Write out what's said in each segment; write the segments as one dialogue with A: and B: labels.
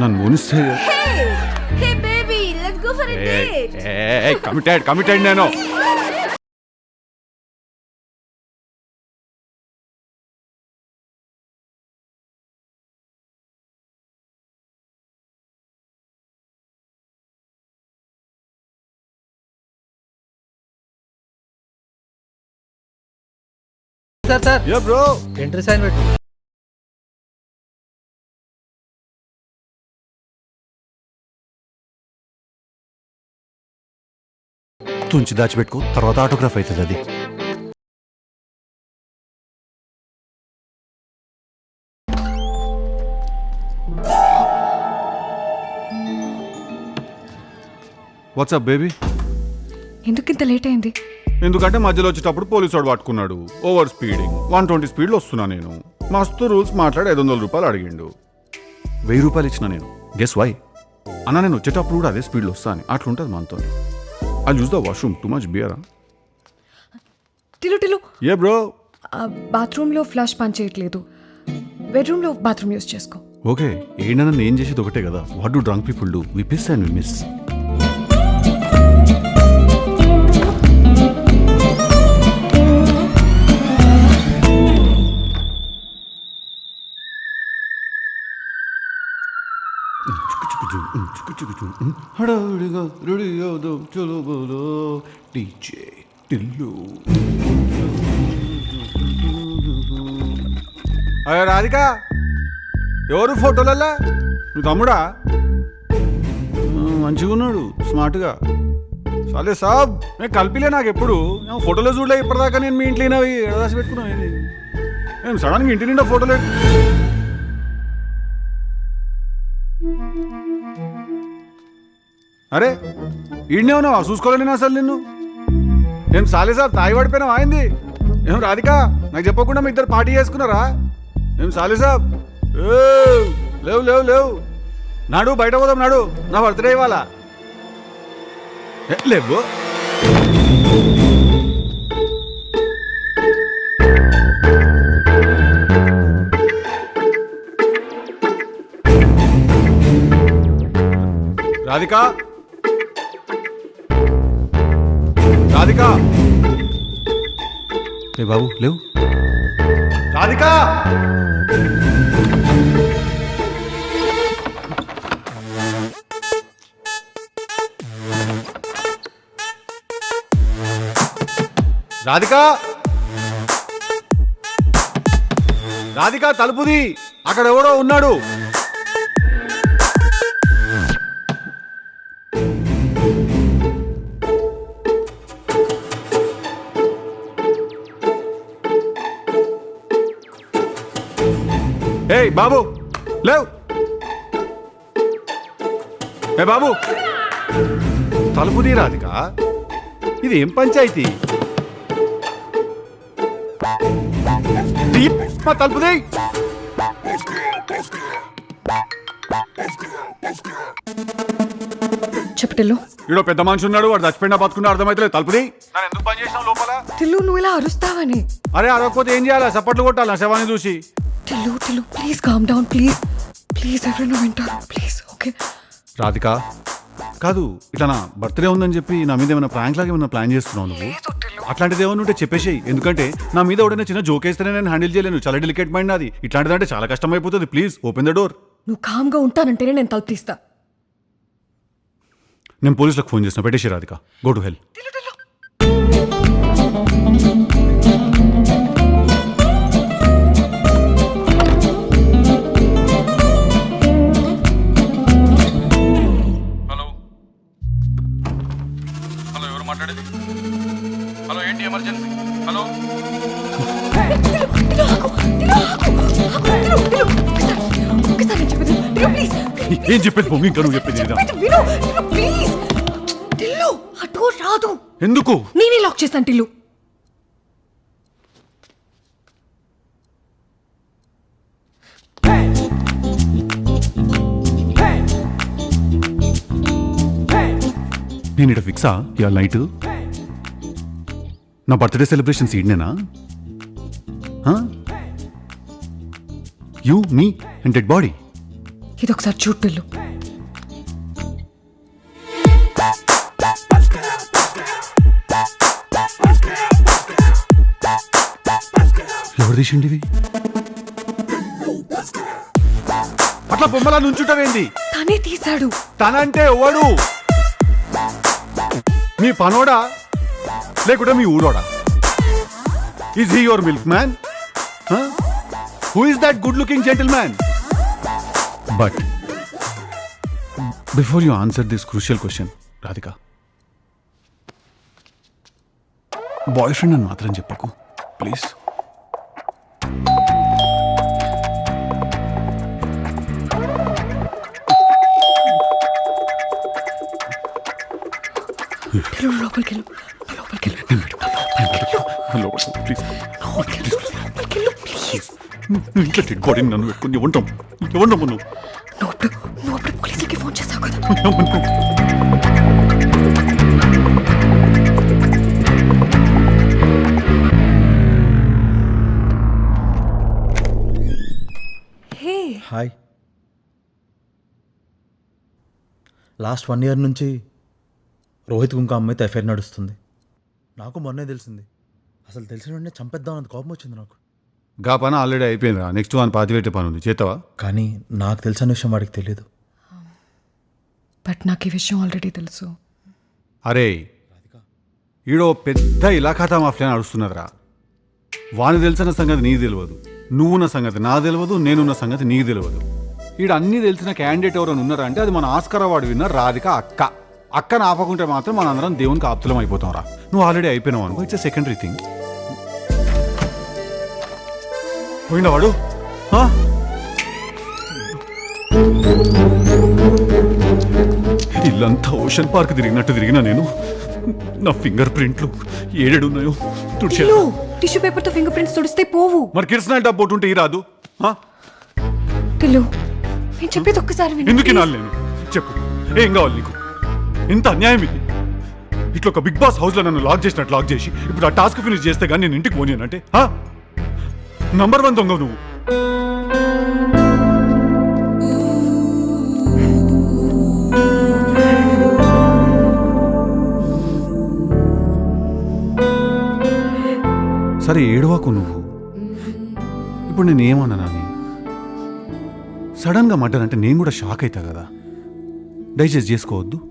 A: నన్ను మునిస్తే
B: Hey! Hey, baby! Let's go for a date!
A: Committed committed నేను
C: sir sir
A: bro
C: entry sign పెట్టు
A: తుంచి దాచిపెట్టుకో తర్వాత ఆటోగ్రాఫ్ అవుతుంది అది. వాట్సాప్ బేబీ
D: ఎందుకు ఇంత లేట్ అయింది?
A: ఎందుకంటే మధ్యలో వచ్చేటప్పుడు పోలీసు వాడు పట్టుకున్నాడు. ఓవర్ స్పీడింగ్ వన్ ట్వంటీ స్పీడ్లో వస్తున్నా నేను. మస్తు రూల్స్ మాట్లాడి ఐదు వందల రూపాయలు అడిగిండు. వెయ్యి రూపాయలు ఇచ్చిన నేను. గెస్ వై అన్న నేను వచ్చేటప్పుడు కూడా అదే స్పీడ్లో వస్తా అని. అట్లుంటుంది మనతో అది choose the washroom too much బియరా
D: Tillu Tillu
A: ఏ బ్రో
D: బాత్రూంలో ఫ్లష్ పని చేయట్లేదు బెడ్రూమ్లో బాత్రూమ్ యూస్ చేసుకో.
A: ఓకే ఏంటన్నా నేను చేసేది ఒకటే కదా. What do drunk people do we piss and we miss హడావిడిగా రెడీ అవుదాం చలో బోలో. డీజే టిల్లు. అయ్యో రాధిక! ఎవరు ఫోటోలల్లా? మీ తమ్ముడా? మంచిగా ఉన్నాడు స్మార్ట్గా. సరే సాబ్. నేను కలిపిలే నాకు ఎప్పుడు ఏమో ఫోటోలో చూడలే ఇప్పటిదాకా నేను మీ ఇంట్లో అవి ఎడదాసి పెట్టుకున్నావు ఏంది? నేను సడన్గా ఇంటి నిండా ఫోటోలు అరే ఈడనే ఉన్నావా? నేను అసలు నిన్ను? నేను సాలే సార్ తాయి పడిపోయినావా ఆయింది ఏం రాధిక నాకు చెప్పకుండా మీ ఇద్దరు పార్టీ చేసుకున్నారా? ఏం సాలే సాబ్ లేవు లేవు లేవు. నాడు బయట పోదాం నాడు. నా బర్త్డే ఇవ్వాలా? లేవు. రాధిక? రాధిక! ఏ బాబు లేవు? రాధిక! రాధిక! రాధిక తలుపుది. అక్కడ ఎవడో ఉన్నాడు. ఏయ్ బాబు లేవ్. ఏ బాబు. తలుపు తీ రాధిక ఇది ఏం పంచాయతీ? మా తలుపు తీ ఈడో పెద్ద మనిషి ఉన్నాడు వాడు చచ్చిపోయినా బతుకున్నా అర్థమైతే నన్ను ఎందుకు పని చేసినావు లోపల?
D: టిల్లు నువ్వు ఇలా అరుస్తావని.
A: అరే అరవకపోతే ఏం చేయాలి? చప్పట్లు కొట్టాలి? నా శవాన్ని చూసి.
D: Tillu Tillu please calm down please please ఎవరైనా వింటారు? ప్లీజ్ ఓకే
A: రాధిక కాదు ఇట్లా నా బర్త్డే ఉందని చెప్పి నా మీద ఏమైనా ప్రాంక్ లాగా ఏమైనా ప్లాన్ చేస్తున్నావు నువ్వు? అట్లాంటిది ఏమైనా ఉంటే చెప్పేసేయి ఎందుకంటే నా మీద ఎవడైనా చిన్న జోక్ వేస్తేనే నేను హ్యాండిల్ చేయలేను చాలా డెలికేట్ మైండ్ నాది. ఇట్లాంటిదంటే చాలా కష్టం అయిపోతుంది ప్లీజ్ ఓపెన్ ద డోర్
D: నువ్వు కామ్గా ఉంటానంటేనే నేను తలుపు తీస్తా.
A: నేను పోలీసులకు ఫోన్ చేసిన పెట్టేసి రాధిక. గో టు హెల్ ఏం చెప్పేది పొమ్మి ఇంకా నువ్వు చెప్పేది ఇదా?
D: విను. టిల్లు ప్లీజ్ టిల్లు అటు రాదు.
A: ఎందుకు?
D: నేనే లాక్ చేస్తాను టిల్లు.
A: నేను ఇక్కడ ఫిక్సా ఇవాళ నైట్ నా birthday celebrations ఈడనేనా you me and dead body
D: ఇది ఒకసారి చూడు టిల్లు
A: ఎవరు తీసిండివి అట్లా బొమ్మలా నుంచుంటావేంది?
D: తనే తీశాడు.
A: తనంటే ఎవడు? మీ పనోడా? లేకుంటే మీ ఊరోడా? Is he your milkman who is that good looking gentleman but before you answer this crucial question Radhika boyfriend అని మాత్రం చెప్పకు ప్లీజ్
D: లోపలికి వెళ్ళు. లోపలికి వెళ్ళు.
A: ప్లీజ్
D: లోపలికి వెళ్ళు. లోపలికి ప్లీజ్
A: ఇంట్లో డెడ్ బాడీని నన్ను పెట్టుకుని ఇవ్వంటాం ఇవ్వంటాం నువ్వు?
D: నువ్వు అప్పుడు నువ్వు అప్పుడు పోలీసులకి ఫోన్ చేసావు కదా. Hey.
E: Hi. Last one year నుంచి రోహిత్ ఇంకో అమ్మాయితో ఎఫ్ఐఆర్ నడుస్తుంది. నాకు మొన్నే తెలిసింది. అసలు తెలిసిన వెంటనే చంపేద్దాం అంత కోపం వచ్చింది నాకు.
A: గా పని ఆల్రెడీ అయిపోయిందిరా. నెక్స్ట్ వన్ పాతి పెట్టే పని ఉంది. చేస్తావా?
E: కానీ నాకు తెలిసిన విషయం వాడికి తెలియదు
D: బట్ నాకు ఈ విషయం ఆల్రెడీ తెలుసు.
A: అరే ఈడో పెద్ద ఇలాఖాతా మాఫియా నడుస్తున్నదిరా వాని తెలిసిన సంగతి నీకు తెలియదు. నువ్వున్న సంగతి నా తెలియదు నేనున్న సంగతి నీకు తెలియదు. ఈడ అన్ని తెలిసిన క్యాండిడేట్ ఎవరైనా ఉన్నారా అంటే అది మన ఆస్కర్ అవార్డు విన్న రాధిక అక్క. అక్కను ఆపకుంటే మాత్రం మన అందరం దేవునికి ఆప్తులం అయిపోతాం రా నువ్వు ఆల్రెడీ అయిపోయినావు అనుకో ఇట్స్ సెకండరీ థింగ్ పోయిండా వాడు? ఇల్లంతా ఓషన్ పార్క్ తిరిగినట్టు తిరిగినా నేను. నా ఫింగర్ ప్రింట్లు ఏడేడు ఉన్నాయో తుడిచే
D: టిల్లు టిష్యూ పేపర్తో ఫింగర్ ప్రింట్స్ తుడిస్తే పోవు.
A: మరి కిరసనాయిల్ డబ్బు ఉంటే ఈ రాదు?
D: టిల్లు నేను చెప్పేది ఒక్కసారి విను
A: ఎందుకు వినాలి నేను? చెప్పు. ఏం కావాలి నీకు? ఇంత అన్యాయం ఇది. ఇట్లా ఒక బిగ్ బాస్ హౌస్లో నన్ను లాక్ చేసినట్టు లాక్ చేసి ఇప్పుడు ఆ టాస్క్ ఫినిష్ చేస్తే కానీ నేను ఇంటికి పోనీనంటే నంబర్ వన్ దొంగ నువ్వు. సరే ఏడవాకు నువ్వు. ఇప్పుడు నేను ఏమన్నానని సడన్గా మర్డర్ అంటే నేను కూడా షాక్ అవుతా కదా. డైజెస్ట్ చేసుకోవద్దు.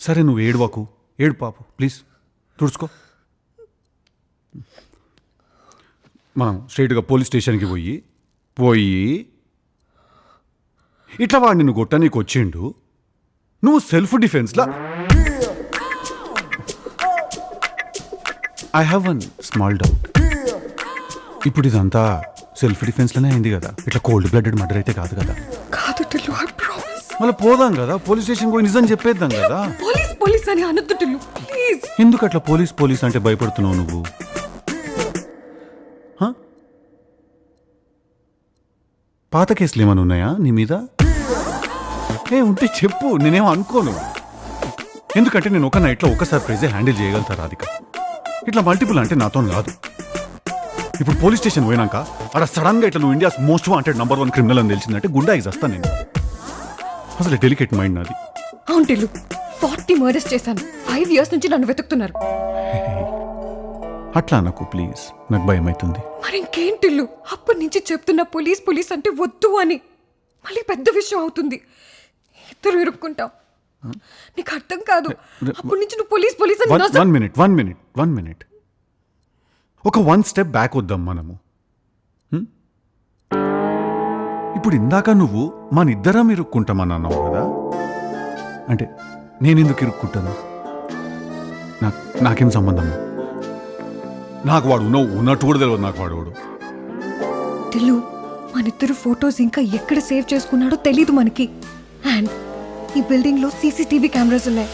D: సరే
A: నువ్వు ఏడవాకు. ఏడు పాపు ప్లీజ్. తుడుచుకో. మనం స్ట్రైట్గా పోలీస్ స్టేషన్కి పోయి పోయి ఇట్లా వాడు నిన్ను కొట్ట నీకు వచ్చిండు. నువ్వు self డిఫెన్స్లా? I have one small doubt ఇప్పుడు ఇదంతా సెల్ఫ్ డిఫెన్స్లోనే అయింది కదా. ఇట్లా కోల్డ్ బ్లడెడ్ మర్డర్ అయితే కాదు కదా.
D: కాదు టిల్లు ఐ ప్రామిస్
A: మళ్ళీ పోదాం కదా. పోలీస్ స్టేషన్ పోయి నిజం చెప్పేద్దాం కదా.
D: పోలీస్ పోలీస్ అని అనొద్దు టిల్లు ప్లీజ్
A: ఎందుకు అట్లా పోలీస్ పోలీస్ అంటే భయపడుతున్నావు నువ్వు? పాత కేసులు ఏమైనా ఉన్నాయా నీ మీద? ఏ ఉంటే చెప్పు నేనేం అనుకోను. ఎందుకంటే నేను ఒక నైట్లో ఒక సర్ప్రైజే హ్యాండిల్ చేయగలుగుతా రాధిక. ఇట్లా మల్టిపుల్ అంటే నాతో కాదు. ఇప్పుడు పోలీస్ స్టేషన్ పోయినాక అక్కడ సడన్గా ఇట్లా నువ్వు India's most wanted number one criminal అని తెలిసిందంటే గుండా వస్తాను నేను. అసలు డెలికేట్ మైండ్ నాది.
D: అవును టిల్లు. ఫార్టీ మర్డర్స్ చేశాను. ఫైవ్ ఇయర్స్ నుంచి నన్ను వెతుకుతున్నారు.
A: అట్లా నాకు ప్లీజ్ నాకు భయం అవుతుంది
D: మరి ఇంకేం టిల్లు అప్పటి నుంచి చెప్తున్నా పోలీస్ పోలీస్ అంటే వద్దు అని. మళ్ళీ పెద్ద విషయం అవుతుంది. ఇద్దరు ఇరుక్కుంటాం. నీకు అర్థం కాదు. అప్పటి నుంచి నువ్వు police police
A: one minute one minute one minute. ఒక వన్ స్టెప్ బ్యాక్ వద్దాం మనము? ఇప్పుడు ఇందాక నువ్వు మన ఇద్దరం ఇరుక్కుంటామని అన్నావు కదా? అంటే నేను ఎందుకు ఇరుక్కుంటాను నాకేం సంబంధం? నాకు వాడు ఉన్న ఉన్నట్టు కూడా తెలియదు నాకు వాడు వాడు
D: టిల్లు మనిద్దరు ఫొటోస్ ఇంకా ఎక్కడ సేవ్ చేసుకున్నాడో తెలీదు మనకి. అండ్ ఈ బిల్డింగ్లో సీసీటీవీ కెమెరాస్ ఉన్నాయి.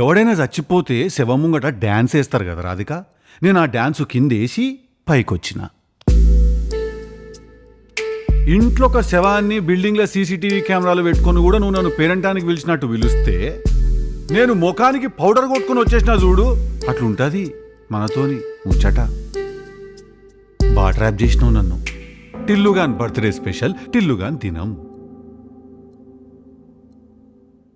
A: ఎవడైనా చచ్చిపోతే శవం ముంగట డ్యాన్స్ వేస్తారు కదా రాధిక? నేను ఆ డ్యాన్సు కిందేసి పైకొచ్చిన. ఇంట్లో ఒక శవాన్ని బిల్డింగ్లో సీసీటీవీ కెమెరాలు పెట్టుకొని కూడా నువ్వు నన్ను పేరంటానికి పిలిచినట్టు పిలిస్తే నేను ముఖానికి పౌడర్ కొట్టుకుని వచ్చేసిన చూడు అట్లుంటుంది మనతోని ముచ్చట. బాట్రాప్ ట్రాప్ చేసినావు నన్ను. టిల్లుగాన్ బర్త్డే స్పెషల్ టిల్లుగాన్ తినం